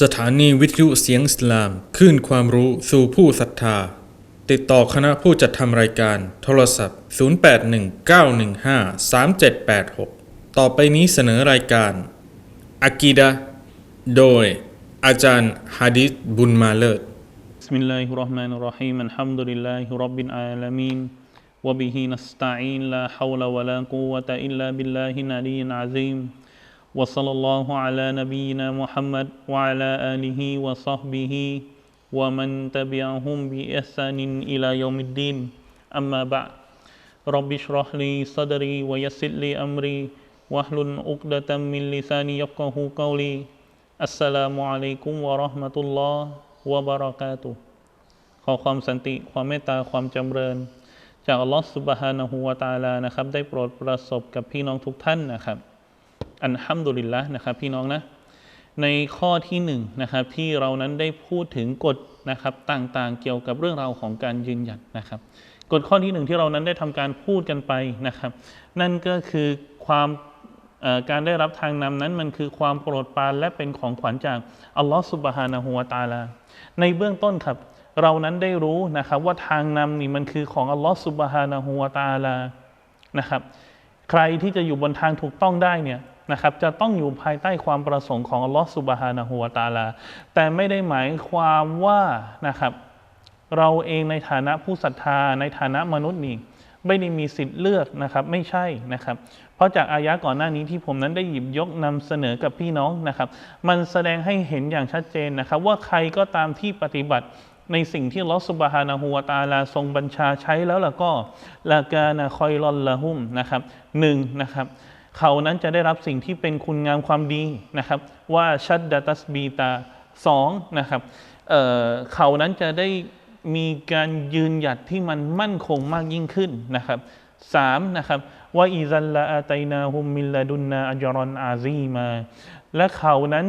สถานีวิทยุเสียงสลามขึ้นความรู้สู่ผู้ศรัทธา ติดต่อคณะผู้จัดทำรายการ โทรศัพท์ 0819153786 ต่อไปนี้เสนอรายการอากีดะโดย อาจารย์ฮะดิษบุญมาเลิศ بسم الله الرحمن الرحيم الحمد لله رب العالمين وبه نستعين لا حول ولا อิลลับิลลัฮินาลีนอาซิม وصلى الله على نبينا محمد وعلى آله وصحبه ومن تبعهم بإحسان إلى يوم الدين أما بعد رب اشرح لي صدري ويسر لي أمري واحلل عقدة من لساني يفقه قولي السلام عليكم ورحمة اللهวะบาราะกาตุฮ์ขอความสันติความเมตตาความจำเริญ จากอัลลอฮฺสุบฮานะฮูวะตาลานะครับ ได้โปรดประสบกับพี่น้องทุกท่านนะครับ อันฮัมดุลิลละนะครับพี่น้องนะในข้อที่หนึ่งนะครับที่เรานั้นได้พูดถึงกฎนะครับต่างๆ เกี่ยวกับเรื่องราวของการยืนหยัดนะครับกฎข้อที่หนึ่งที่เรานั้นได้ทำการพูดกันไปนะครับ นั่นก็คือความการได้รับทางนำนั้นมันคือความโปรดปรานและเป็นของขวัญจากอัลลอฮฺสุบฮานะฮูวตาลา ในเบื้องต้นครับ เรานั้นได้รู้นะครับว่าทางนำนี่มันคือของอัลลอฮฺสุบฮานะฮูวตาลานะครับ ใครที่จะอยู่บนทางถูกต้องได้เนี่ย นะครับจะต้องอยู่ภายใต้ความประสงค์ของอัลลอฮฺสุบฮานะฮูวตาลา แต่ไม่ได้หมายความว่านะครับเราเองในฐานะผู้ศรัทธาในฐานะมนุษย์นี่ไม่ได้มีสิทธิ์เลือกนะครับไม่ใช่นะครับ เพราะจากอายะก่อนหน้านี้ที่ผมนั้นได้หยิบยกนำเสนอกับพี่น้องนะครับ มันแสดงให้เห็นอย่างชัดเจนนะครับ ว่าใครก็ตามที่ปฏิบัติในสิ่งที่ลอสุบฮานะฮูวตาลาทรงบัญชาใช้แล้วล่ะก็ละกานะคอยรอนละหุมนะครับหนึ่งนะครับ เขานั้นจะได้รับสิ่งที่เป็นคุณงามความดีนะครับ ว่าชัดดาตัสบีตาสองนะครับเเขานั้นจะได้มีการยืนหยัดที่มันมั่นคงมากยิ่งขึ้นนะครับสามนะครับว่าอิซัลลาอาตัยนาฮุมมิลลาดุนนาอัจรอนอาซีมาและเขานั้น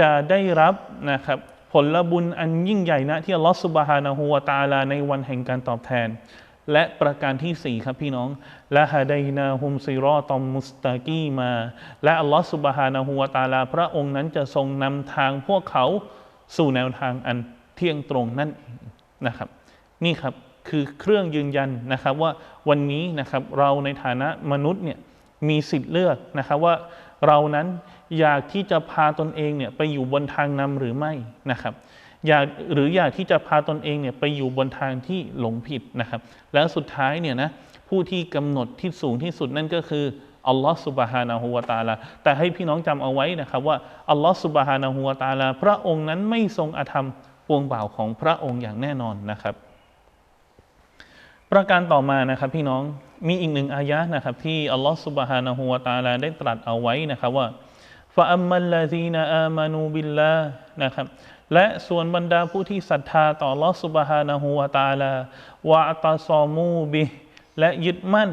จะได้รับนะครับผลบุญอันยิ่งใหญ่นะที่อัลลอฮฺสุบฮานะฮูวะตาลาในวันแห่งการตอบแทน และประการที่สี่ครับพี่น้องละฮะดยนาฮุมซิรอตอมมุสตากีมา และอัลลอฮฺสุบฮานะฮูวตาลา พระองค์นั้นจะทรงนำทางพวกเขาสู่แนวทางอันเที่ยงตรงนั่นนะครับ นี่ครับคือเครื่องยืนยันนะครับว่าวันนี้นะครับเราในฐานะมนุษย์เนี่ยมีสิทธิ์เลือกนะครับว่าเรานั้นอยากที่จะพาตนเองเนี่ยไปอยู่บนทางนำหรือไม่นะครับ อยากหรืออยากที่จะพาตนเองเนี่ยไปอยู่บนทางที่หลงผิดนะครับ แล้วสุดท้ายเนี่ยนะผู้ที่กำหนดที่สูงที่สุดนั่นก็คืออัลลอฮฺสุบฮานะฮูวาตาลาแต่ให้พี่น้องจำเอาไว้นะครับว่าอัลลอฮฺสุบฮานะฮูวาตาลาพระองค์นั้นไม่ทรงอธรรมปวงบ่าวของพระองค์อย่างแน่นอนนะครับ ประการต่อมานะครับพี่น้องมีอีกหนึ่งอายะนะครับที่อัลลอฮฺสุบฮานะฮูวาตาลาได้ตรัสเอาไว้นะครับว่าฟะอัมมัลลาซีนอามานูบิลลานะครับ และส่วนบรรดาผู้ที่ศรัทธาต่ออัลลอฮฺสุบฮานะฮูวาตาลาวะตาซอมูบิและยึดมั่น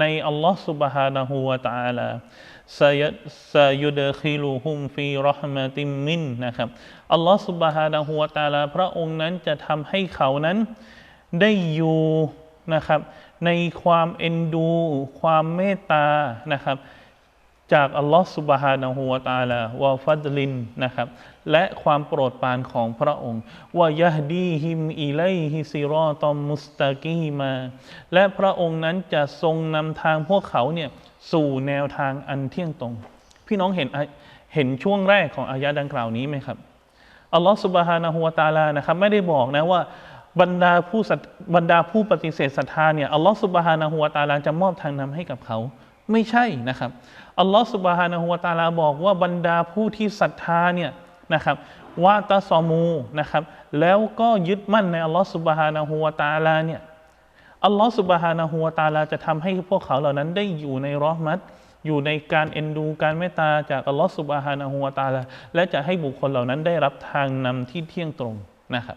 ในอัลลอฮฺสุบฮานะฮูวาตาลาซายซายุดคิลุฮุมฟีรหมะติมมินนะครับอัลลอฮฺสุบฮานะฮูวาตาลาพระองค์นั้นจะทำให้เขานั้นได้อยู่นะครับในความเอ็นดู ความเมตตานะครับ จากอัลลอฮฺสุบฮานะฮูวะตาลาวะฟัดลินนะครับ และความโปรดปรานของพระองค์ว่ายะดีฮิมอิไลฮิซิรอตอมมุสตากีมา และพระองค์นั้นจะทรงนำทางพวกเขาเนี่ยสู่แนวทางอันเที่ยงตรง พี่น้องเห็นเห็นช่วงแรกของอายะดังกล่าวนี้ไหมครับอัลลอฮฺสุบฮานะฮูวะตาลานะครับไม่ได้บอกนะว่าบรรดาผู้บรรดาผู้ปฏิเสธศรัทธาเนี่ยอัลลอฮฺสุบฮานะฮูวะตาลาจะมอบทางนำให้กับเขา ไม่ใช่นะครับอัลลอฮฺสุบฮานะฮูวะตาลาบอกว่าบรรดาผู้ที่ศรัทธาเนี่ยนะครับวาตาซอมูนะครับ แล้วก็ยึดมั่นในอัลลอฮฺสุบฮานะฮูวะตาลาเนี่ยอัลลอฮฺสุบฮานะฮูวะตาลาจะทำให้พวกเขาเหล่านั้นได้อยู่ในรอมัตอยู่ในการเอ็นดูการเมตตาจากอัลลอฮฺสุบฮานะฮูวะตาลาและจะให้บุคคลเหล่านั้นได้รับทางนำที่เที่ยงตรงนะครับ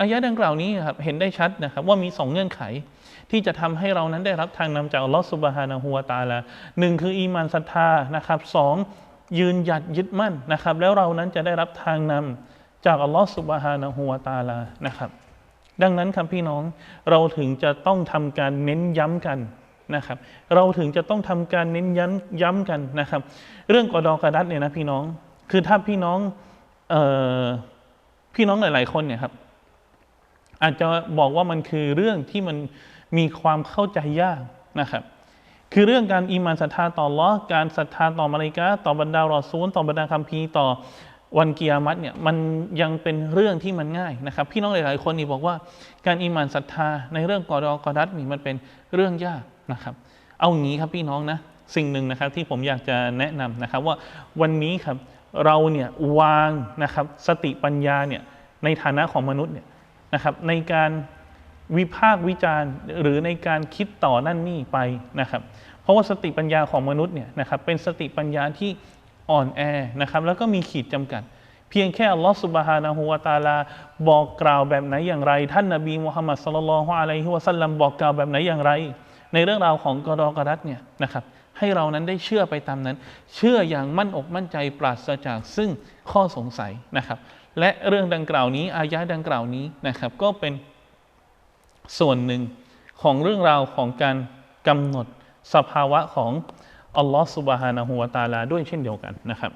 อายะดังกล่าวนี้ครับเห็นได้ชัดนะครับว่ามีสองเงื่อนไข ที่จะทำให้เรานั้นได้รับทางนำจากอัลลอฮฺสุบฮานะฮูวะตาลาหนึ่งคืออีมานศรัทธานะครับสองยืนหยัดยึดมั่นนะครับ แล้วเรานั้นจะได้รับทางนำจากอัลลอฮฺสุบฮานะฮูวะตาลานะครับดังนั้นครับพี่น้องเราถึงจะต้องทำการเน้นย้ำกันนะครับ เราถึงจะต้องทำการเน้นย้ำย้ำกันนะครับ เรื่องกอดอกระดัดเนี่ยนะพี่น้อง คือถ้าพี่น้องเอ่อพี่น้องหลาย ๆ คนเนี่ยครับ อาจจะบอกว่ามันคือเรื่องที่มันมีความเข้าใจยากนะครับ คือเรื่องการอีหมานศรัทธาต่อลอการศรัทธาต่อมาลาอิกะฮ์ต่อบรรดารอซูลต่อบรรดาคัมภีร์ต่อวันกิยามัตเนี่ยมันยังเป็นเรื่องที่มันง่ายนะครับ พี่น้องหลาย ๆ คนนี่บอกว่าการอีหมานศรัทธาในเรื่องกอดอกอดัตนี่มันเป็นเรื่องยากนะครับ เอางนี้ครับพี่น้องนะสิ่งหนึ่งนะครับที่ผมอยากจะแนะนำนะครับว่าวันนี้ครับเราเนี่ยวางนะครับสติปัญญาเนี่ยในฐานะของมนุษย์เนี่ย นะครับในการวิพากษ์วิจารณ์หรือในการคิดต่อนั่นนี่ไปนะครับ เพราะว่าสติปัญญาของมนุษย์เนี่ยนะครับเป็นสติปัญญาที่อ่อนแอนะครับแล้วก็มีขีดจำกัด เพียงแค่อัลลอฮฺสุบฮานะฮูวาตาลาบอกกล่าวแบบไหนอย่างไร ท่านนบีมุฮัมมัดสุลลัลฮุอะลัยฮิวะสัลลัมบอกกล่าวแบบไหนอย่างไร ในเรื่องราวของกอดอกอดัตเนี่ยนะครับให้เรานั้นได้เชื่อไปตามนั้น เชื่ออย่างมั่นอกมั่นใจปราศจากซึ่งข้อสงสัยนะครับและเรื่องดังกล่าวนี้ อายะห์ดังกล่าวนี้นะครับ ก็เป็นส่วนหนึ่งของเรื่องราวของการกำหนดสภาวะของอัลลอฮฺสุบฮานะฮูวาตาลาด้วยเช่นเดียวกันนะครับ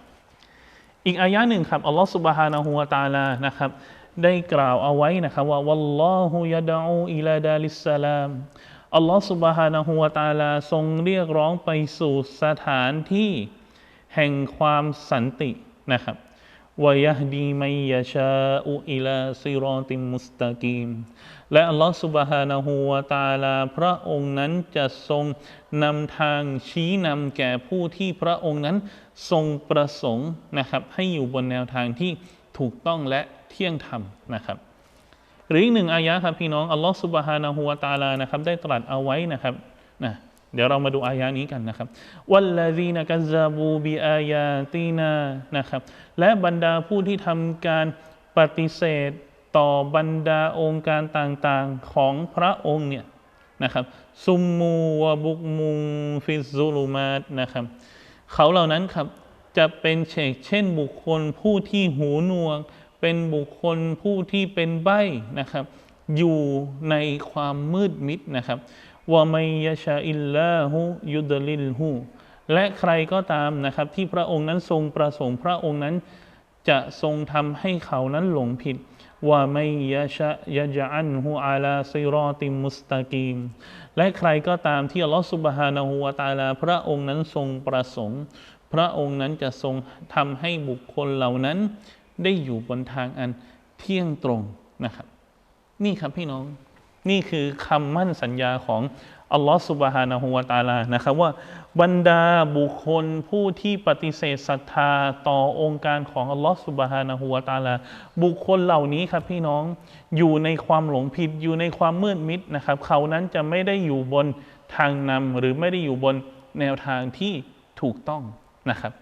อีกอายะหนึ่งครับอัลลอฮฺสุบฮานะฮูวาตาลานะครับ ได้กล่าวเอาไว้นะครับว่าวัลลอฮุยะดะอูอิลาดาลิสสลามอัลลอฮฺสุบฮานะฮูวาตาลาทรงเรียกร้องไปสู่สถานที่แห่งความสันตินะครับ วยะฮดีมัยยะชาอุอิลาซิรอติมุสตะกีมและอัลลอฮฺสุบฮานะฮูวาตาลาพระองค์นั้นจะทรงนำทางชี้นำแก่ผู้ที่พระองค์นั้นทรงประสงค์นะครับให้อยู่บนแนวทางที่ถูกต้องและเที่ยงธรรมนะครับหรืออีกหนึ่งอายะครับพี่น้องอัลลอฮฺสุบฮานะฮูวาตาลานะครับได้ตรัสเอาไว้นะครับนะ เดี๋ยวเรามาดูอายะนี้กันนะครับวัลลซีนกัซซาบูบิอายาตีนานะครับ และบรรดาผู้ที่ทำการปฏิเสธต่อบรรดาองค์การต่างๆของพระองค์เนี่ยนะครับซุมมูวบุกมุงฟิซุลุมาตนะครับเขาเหล่านั้นครับจะเป็นเชกเช่นบุคคลผู้ที่หูหนวก เป็นบุคคลผู้ที่เป็นใบ้นะครับ อยู่ในความมืดมิดนะครับ ว่าไมยชาอิลลาหูยุดลิลหูและใครก็ตามนะครับ ที่พระองค์นั้นทรงประสงค์พระองค์นั้น จะทรงทำให้เขานั้นหลงผิดว่าไม่ยะชะยะจะอันหูอาลาซิรอติมุสตากีม และใครก็ตามที่อัลลอฮฺสุบฮานะฮูวาตาลา พระองค์นั้นทรงประสงค์ พระองค์นั้นจะทรงทำให้บุคคลเหล่านั้น ได้อยู่บนทางอันเที่ยงตรงนะครับ นี่ครับพี่น้อง นี่คือคำมั่นสัญญาของอัลลอฮฺสุบฮานะฮูวาตาลานะครับว่าบรรดาบุคคลผู้ที่ปฏิเสธศรัทธาต่อองค์การของอัลลอฮฺสุบฮานะฮูวาตาลา บุคคลเหล่านี้ครับพี่น้องอยู่ในความหลงผิดอยู่ในความมืดมิดนะครับ เขานั้นจะไม่ได้อยู่บนทางนำหรือไม่ได้อยู่บนแนวทางที่ถูกต้องนะครับ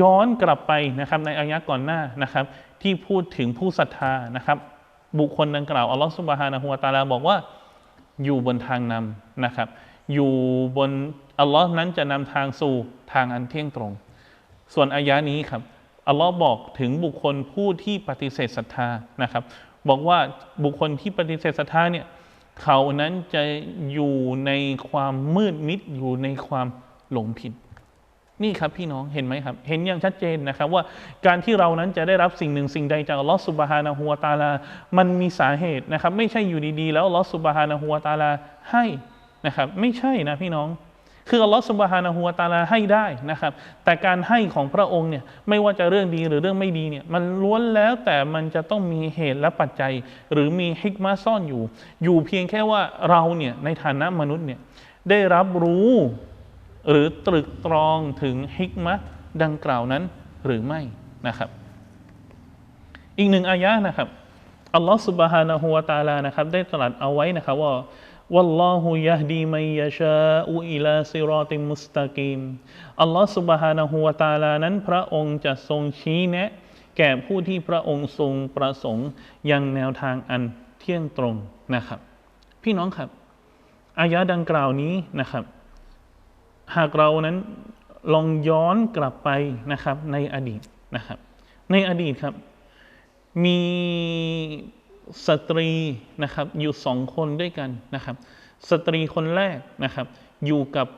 ย้อนกลับไปนะครับในอายะก่อนหน้านะครับ ที่พูดถึงผู้ศรัทธานะครับ บุคคลดังกล่าวอัลลอฮฺสุบฮานะฮูวาตาลาบอกว่าอยู่บนทางนำนะครับ อยู่บนอัลลอฮ์นั้นจะนำทางสู่ทางอันเที่ยงตรง ส่วนอายะนี้ครับอัลลอฮ์บอกถึงบุคคลผู้ที่ปฏิเสธศรัทธานะครับ บอกว่าบุคคลที่ปฏิเสธศรัทธาเนี่ยเขานั้นจะอยู่ในความมืดมิดอยู่ในความหลงผิด นี่ครับพี่น้องเห็นไหมครับ เห็นอย่างชัดเจนนะครับว่าการที่เรานั้นจะได้รับสิ่งหนึ่งสิ่งใดจากลอสุบฮานะฮูวตาลา มันมีสาเหตุนะครับ ไม่ใช่อยู่ดีๆ แล้วลอสุบฮานะฮูวตาลาให้นะครับ ไม่ใช่นะพี่น้อง คืออัลลอฮฺสุบฮานะฮูวตาลาให้ได้นะครับ แต่การให้ของพระองค์เนี่ยไม่ว่าจะเรื่องดีหรือเรื่องไม่ดีเนี่ยมันล้วนแล้วแต่มันจะต้องมีเหตุและปัจจัย หรือมีฮิกมาซ่อนอยู่ อยู่เพียงแค่ว่าเราเนี่ยในฐานะมนุษย์เนี่ยได้รับรู้ หรือตรึกตรองถึงฮิกมะดังกล่าวนั้นหรือไม่นะครับ อีกหนึ่งอายะนะครับอัลลอฮฺสุบฮานะฮูวาตาลานะครับได้ตรัสเอาไว้นะครับว่าวัลลอฮุยะฮดีมัยยะชาอุอิลาซิรอติมุสตะกีมอัลลอฮฺสุบฮานะฮูวาตาลานั้นพระองค์จะทรงชี้แนะ แก่ผู้ที่พระองค์ทรงประสงค์ยังแนวทางอันเที่ยงตรงนะครับ พี่น้องครับอายะดังกล่าวนี้นะครับ หากเรานั้นลองย้อนกลับไปนะครับในอดีตนะครับ ในอดีตครับ มีสตรีนะครับอยู่สองคนด้วยกันนะครับ สตรีคนแรกนะครับ อยู่กับ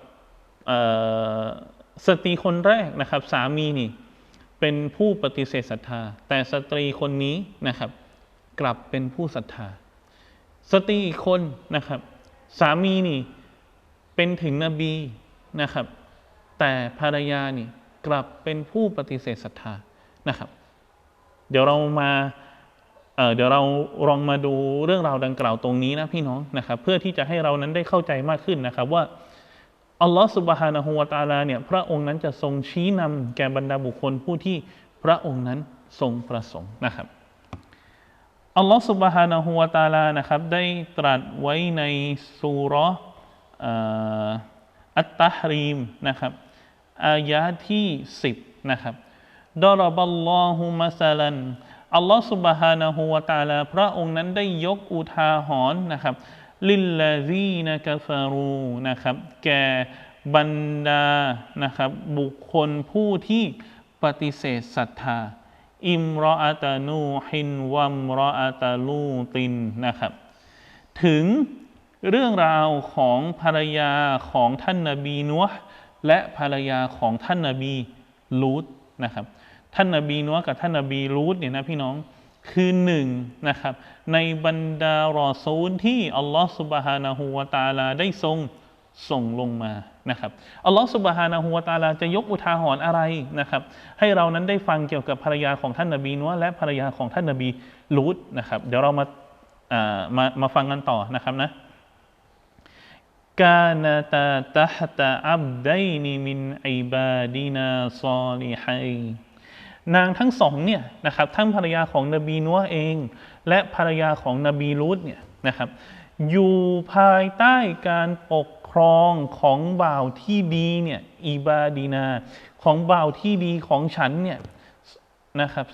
สตรีคนแรกนะครับ สามีนี่เป็นผู้ปฏิเสธศรัทธา แต่สตรีคนนี้นะครับ กลับเป็นผู้ศรัทธา สตรีอีกคนนะครับ สามีนี่เป็นถึงนบี นะครับ แต่ภรรยานี่กลับเป็นผู้ปฏิเสธศรัทธานะครับ เดี๋ยวเรามาเเดี๋ยวเราลองมาดูเรื่องราวดังกล่าวตรงนี้นะพี่น้องนะครับ เพื่อที่จะให้เรานั้นได้เข้าใจมากขึ้นนะครับว่าอัลลอฮฺสุบฮานะฮูวะตาลาเนี่ยพระองค์นั้นจะทรงชี้นำแก่บรรดาบุคคลผู้ที่พระองค์นั้นทรงประสงค์นะครับอัลลอฮฺสุบฮานะฮูวะตาลานะครับได้ตรัสไว้ในซูเรอ่ อัตตะฮรีมนะครับอายะที่ 10 นะครับดรบัลลอฮุมะซาลันอัลลอฮฺสุบฮานะฮูวะตาลาพระองค์นั้นได้ยกอุทาหรณ์นะครับ ลิลลาซีนะกฟารูนะครับ แก่บรรดานะครับ บุคคลผู้ที่ปฏิเสธศรัทธา อิมรออาตานูฮินวัมรออาตาลูตินนะครับ ถึง เรื่องราวของภรรยาของท่านนบีนัวและภรรยาของท่านนบีลูตนะครับ ท่านนบีนัวกับท่านนบีลูตเนี่ยนะพี่น้องคือหนึ่งนะครับ ในบรรดารอซูลที่อัลลอฮฺสุบฮานะฮูวาตาลาได้ทรงส่งลงมานะครับอัลลอฮฺสุบฮานะฮูวาตาลาจะยกอุทาหรณ์อะไรนะครับ ให้เรานั้นได้ฟังเกี่ยวกับภรรยาของท่านนบีนัวและภรรยาของท่านนบีลูตนะครับ เดี๋ยวเรามาอ่ามามาฟังกันต่อนะครับนะ กาณตาตะฮตะอับไดนิมินอิบาดินาซอลิฮัยนางทั้งสองเนี่ยนะครับทั้งภรรยาของนบีนัวเอง และภรรยาของนบีลูตเนี่ยนะครับอยู่ภายใต้การปกครองของบ่าวที่ดีเนี่ยอิบาดีนา ของบ่าวที่ดีของฉันเนี่ยนะครับ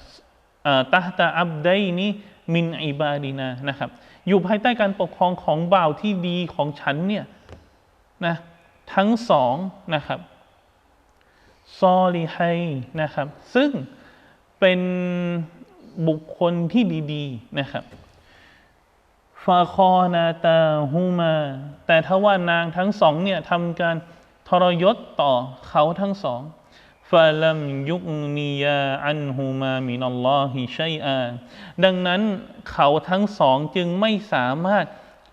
ตาตาอับไดนี้มินอิบาดีนานะครับอยู่ภายใต้การปกครองของบ่าวที่ดีของฉันเนี่ย นะทั้งสองนะครับซอลีไฮนะครับ ซึ่งเป็นบุคคลที่ดีๆนะครับฟาคอนาตาฮูมา แต่ถ้าว่านางทั้งสองเนี่ยทำการทรยศต่อเขาทั้งสองฟาลัมยุกนียาอันฮูมามินัลลอฮิชัยอาดังนั้นเขาทั้งสองจึงไม่สามารถ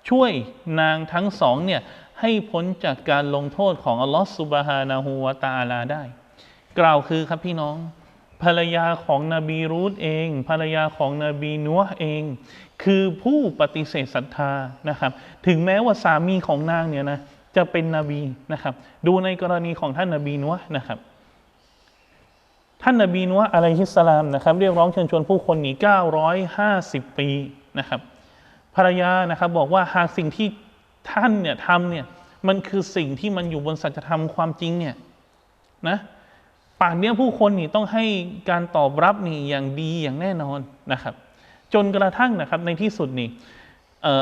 ช่วยนางทั้งสองเนี่ย ให้พ้นจากการลงโทษของอัลลอฮฺสุบฮานาหูวาตาลาได้ กล่าวคือครับพี่น้อง ภรรยาของนบีรูธเอง ภรรยาของนบีนัวเอง คือผู้ปฏิเสธศรัทธานะครับ ถึงแม้ว่าสามีของนางเนี่ยนะจะเป็นนบีนะครับ ดูในกรณีของท่านนบีนัวนะครับ ท่านนบีนัวอะลัยฮิสสลามนะครับ เรียกร้องเชิญชวนผู้คนหนี950 ปีนะครับ ภรรยานะครับบอกว่าหากสิ่งที่ ท่านเนี่ยทำเนี่ยมันคือสิ่งที่มันอยู่บนสัจธรรมความจริงเนี่ยนะป่านเนี้ยผู้คนนี่ต้องให้การตอบรับนี่อย่างดีอย่างแน่นอนนะครับ จนกระทั่งนะครับในที่สุดนี่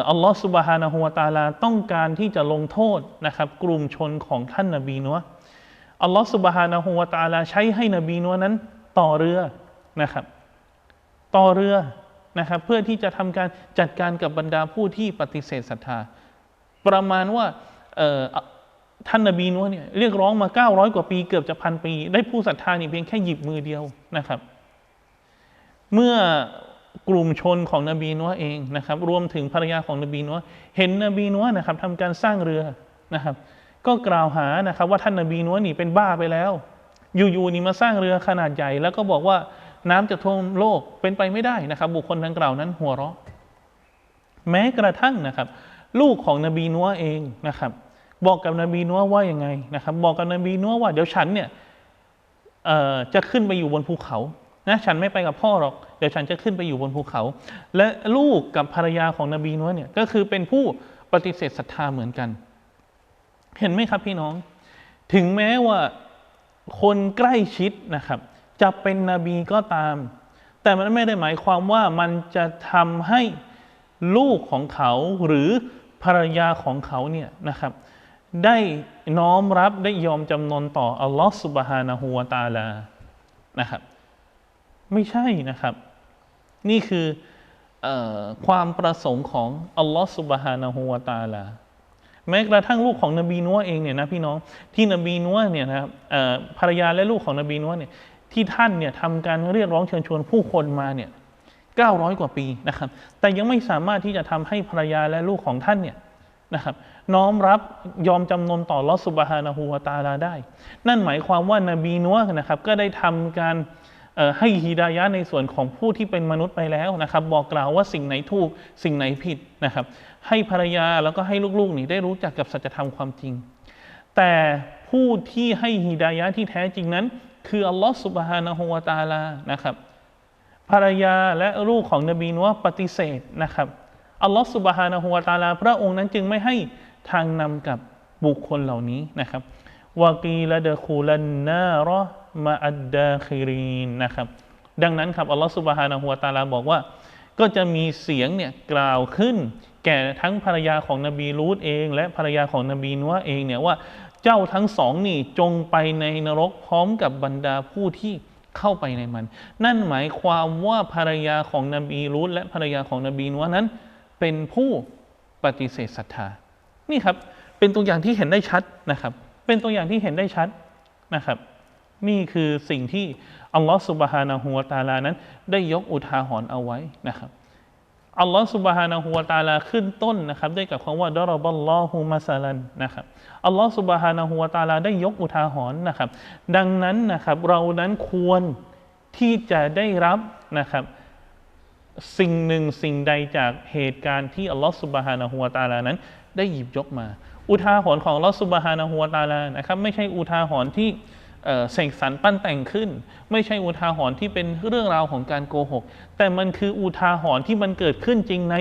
อัลลอฮฺสุบฮานะฮูวาตาลาต้องการที่จะลงโทษนะครับ กลุ่มชนของท่านนบีนัวอัลลอฮฺสุบฮานะฮูวาตาลาใช้ให้นบีนัวนั้น ต่อเรือนะครับ ต่อเรือนะครับ เพื่อที่จะทำการจัดการกับบรรดาผู้ที่ปฏิเสธศรัทธา ประมาณว่าท่านนบีนัวเนี่ยเรียกร้องมา 900 กว่าปีเกือบจะพันปี ได้ผู้ศรัทธานี่เพียงแค่หยิบมือเดียวนะครับ เมื่อกลุ่มชนของนบีนัวเองนะครับ รวมถึงภรรยาของนบีนัวเห็นนบีนัวนะครับทำการสร้างเรือนะครับ ก็กล่าวหานะครับว่าท่านนบีนัวนี่เป็นบ้าไปแล้ว อยู่ๆนี่มาสร้างเรือขนาดใหญ่ แล้วก็บอกว่าน้ำจะท่วมโลกเป็นไปไม่ได้นะครับ บุคคลดังกล่าวนั้นหัวเราะ แม้กระทั่งนะครับ ลูกของนบีนัวเองนะครับ บอกกับนบีนัวว่ายังไงนะครับ บอกกับนบีนัวว่าเดี๋ยวฉันเนี่ยจะขึ้นไปอยู่บนภูเขานะฉันไม่ไปกับพ่อหรอกเดี๋ยวฉันจะขึ้นไปอยู่บนภูเขา และลูกกับภรรยาของนบีนัวเนี่ยก็คือเป็นผู้ปฏิเสธศรัทธาเหมือนกัน เห็นไหมครับพี่น้อง ถึงแม้ว่าคนใกล้ชิดนะครับ จะเป็นนบีก็ตาม แต่มันไม่ได้หมายความว่ามันจะทำให้ลูกของเขาหรือ ภรรยาของเขาเนี่ยนะครับ ได้น้อมรับได้ยอมจำนนต่ออัลลอฮฺสุบฮานะฮูวาตาลานะครับ ไม่ใช่นะครับ นี่คืออความประสงค์ของอัลลอฮฺสุบฮานะฮูวาตาลาแม้กระทั่งลูกของนบีนัวเองเนี่ยนะพี่น้องที่นบีนัวเนี่ยนะครับภรรยาและลูกของนบีนัวเนี่ยที่ท่านเนี่ยทำการเรียกร้องเชิญชวนผู้คนมาเนี่ย 900 กว่าปีนะครับ แต่ยังไม่สามารถที่จะทำให้ภรรยาและลูกของท่านเนี่ยนะครับน้อมรับยอมจำนนต่อลอสุบฮานะฮูวาตาลาได้ นั่นหมายความว่านบีนัวนะครับก็ได้ทำการให้ฮิดายะในส่วนของผู้ที่เป็นมนุษย์ไปแล้วนะครับ บอกกล่าวว่าสิ่งไหนถูกสิ่งไหนผิดนะครับ ให้ภรรยาแล้วก็ให้ลูกๆนี่ได้รู้จักกับสัจธรรมความจริง แต่ผู้ที่ให้ฮิดายะที่แท้จริงนั้น คืออัลลอฮ์สุบฮานะฮูวาตาลานะครับ ภรรยาและลูกของนบีนัวปฏิเสธนะครับอัลลอฮฺสุบฮานะฮูวาตาลา พระองค์นั้นจึงไม่ให้ทางนำกับบุคคลเหล่านี้นะครับวากีละเดคูลันนารอมาอัดดาคิรีนนะครับ ดังนั้นครับอัลลอฮฺสุบฮานะฮูวาตาลาบอกว่า ก็จะมีเสียงเนี่ยกล่าวขึ้น แก่ทั้งภรรยาของนบีลูตเอง และภรรยาของนบีนัวเองเนี่ยว่าเจ้าทั้งสองนี่จงไปในนรกพร้อมกับบรรดาผู้ที่ เข้าไปในมัน นั่นหมายความว่าภรรยาของนบีรูธและภรรยาของนบีนัวนั้น เป็นผู้ปฏิเสธศรัทธา นี่ครับ เป็นตัวอย่างที่เห็นได้ชัดนะครับ เป็นตัวอย่างที่เห็นได้ชัดนะครับ นี่คือสิ่งที่อัลลอฮฺสุบฮานะฮูวะตาลานั้น ได้ยกอุทาหรณ์เอาไว้นะครับ อัลลอฮฺสุบฮานะฮูวะตะอาลาขึ้นต้นนะครับด้วยกับคำว่าดอรบัลลอฮุมาซาลันนะครับอัลลอฮฺสุบฮานะฮูวะตะอาลาได้ยกอุทาหรณ์นะครับ ดังนั้นนะครับเรานั้นควรที่จะได้รับนะครับ สิ่งหนึ่งสิ่งใดจากเหตุการณ์ที่อัลลอฮฺสุบฮานะฮูวะตะอาลานั้น ได้หยิบยกมา อุทาหรณ์ของอัลลอฮฺสุบฮานะฮูวะตะอาลานะครับ ไม่ใช่อุทาหรณ์ที่ เอ่สกสรรปั้นแต่งขึ้น ไม่ใช่อุทาหรณ์ที่เป็นเรื่องราวของการโกหก แต่มันคืออุทาหรณ์ที่มันเกิดขึ้นจริงใน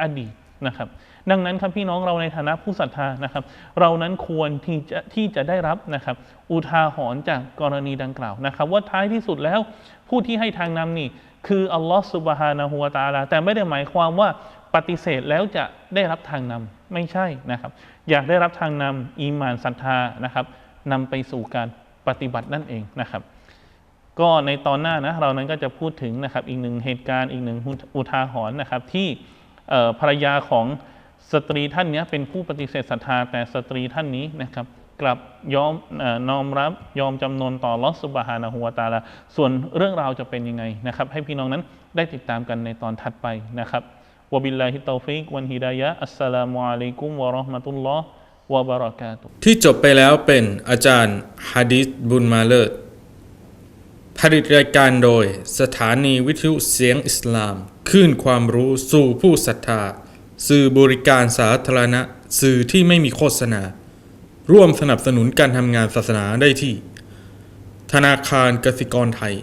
อดีตนะครับดังนั้นครับพี่น้องเราในฐานะผู้ศรัทธานะครับ เรานั้นควรที่จะที่จะได้รับนะครับ อุทาหรณ์จากกรณีดังกล่าวนะครับ ว่าท้ายที่สุดแล้วผู้ที่ให้ทางนำนี่ คืออัลลอฮฺสุบฮานะฮูวตะอาลาแต่ไม่ได้หมายความว่าปฏิเสธแล้วจะได้รับทางนำไม่ใช่นะครับ อยากได้รับทางนำอีมานศรัทธานะครับนำไปสู่การ ปฏิบัตินั่นเองนะครับ ก็ในตอนหน้านะเรานั้นก็จะพูดถึงนะครับอีกหนึ่งเหตุการณ์อีกหนึ่งอุทาหรณ์นะครับ ที่ภรรยาของสตรีท่านนี้เป็นผู้ปฏิเสธศรัทธาแต่สตรีท่านนี้นะครับกลับยอมอน้อมรับยอมจำนนต่อลอสุบฮานะฮูวาตาลาส่วนเรื่องราวจะเป็นยังไงนะครับ ให้พี่น้องนั้นได้ติดตามกันในตอนถัดไปนะครับวบิลลาฮิตตอฟิกวันฮิดายะอัสสลามุอะลัยกุมวะราะห์มะตุลลอฮ์ วะบะเรากาตุที่จบไปแล้วเป็นอาจารย์ฮะดิษบุญมาเลิศผลิตรายการโดยสถานีวิทยุเสียงอิสลามคลื่นความรู้สู่ผู้ศรัทธา สื่อบริการสาธารณะ สื่อที่ไม่มีโฆษณา ร่วมสนับสนุนการทำงานศาสนาได้ที่ ธนาคารกสิกรไทย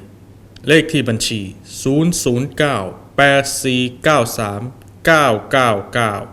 เลขที่บัญชี 009 8493 999